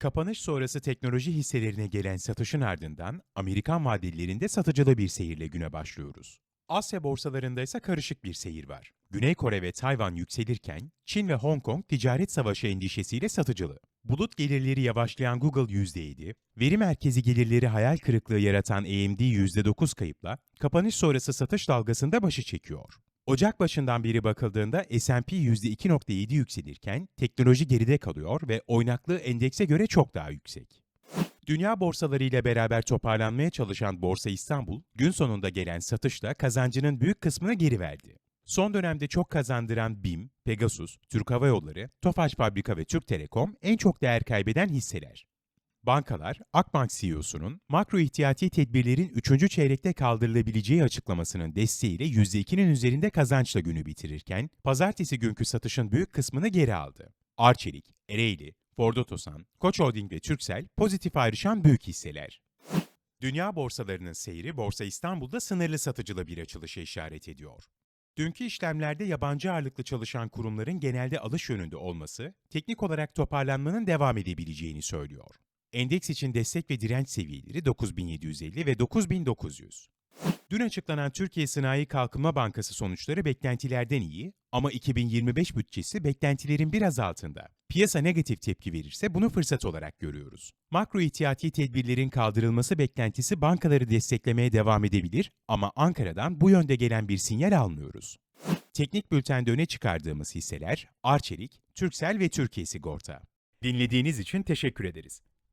Kapanış sonrası teknoloji hisselerine gelen satışın ardından Amerikan vadelerinde satıcılı bir seyirle güne başlıyoruz. Asya borsalarında ise karışık bir seyir var. Güney Kore ve Tayvan yükselirken Çin ve Hong Kong ticaret savaşı endişesiyle satıcılı. Bulut gelirleri yavaşlayan Google %7, veri merkezi gelirleri hayal kırıklığı yaratan AMD %9 kayıpla kapanış sonrası satış dalgasında başı çekiyor. Ocak başından beri bakıldığında S&P %2.7 yükselirken teknoloji geride kalıyor ve oynaklığı endekse göre çok daha yüksek. Dünya borsaları ile beraber toparlanmaya çalışan Borsa İstanbul, gün sonunda gelen satışla kazancının büyük kısmını geri verdi. Son dönemde çok kazandıran BİM, Pegasus, Türk Hava Yolları, Tofaş Fabrika ve Türk Telekom en çok değer kaybeden hisseler. Bankalar, Akbank CEO'sunun makro ihtiyati tedbirlerin 3. çeyrekte kaldırılabileceği açıklamasının desteğiyle %2'nin üzerinde kazançla günü bitirirken, pazartesi günkü satışın büyük kısmını geri aldı. Arçelik, Ereğli, Ford Otosan, Koç Holding ve Türksel pozitif ayrışan büyük hisseler. Dünya borsalarının seyri Borsa İstanbul'da sınırlı satıcılı bir açılışa işaret ediyor. Dünkü işlemlerde yabancı ağırlıklı çalışan kurumların genelde alış yönünde olması, teknik olarak toparlanmanın devam edebileceğini söylüyor. Endeks için destek ve direnç seviyeleri 9750 ve 9900. Dün açıklanan Türkiye Sanayi Kalkınma Bankası sonuçları beklentilerden iyi ama 2025 bütçesi beklentilerin biraz altında. Piyasa negatif tepki verirse bunu fırsat olarak görüyoruz. Makro ihtiyati tedbirlerin kaldırılması beklentisi bankaları desteklemeye devam edebilir ama Ankara'dan bu yönde gelen bir sinyal almıyoruz. Teknik bültende öne çıkardığımız hisseler Arçelik, Türksel ve Türkiye Sigorta. Dinlediğiniz için teşekkür ederiz.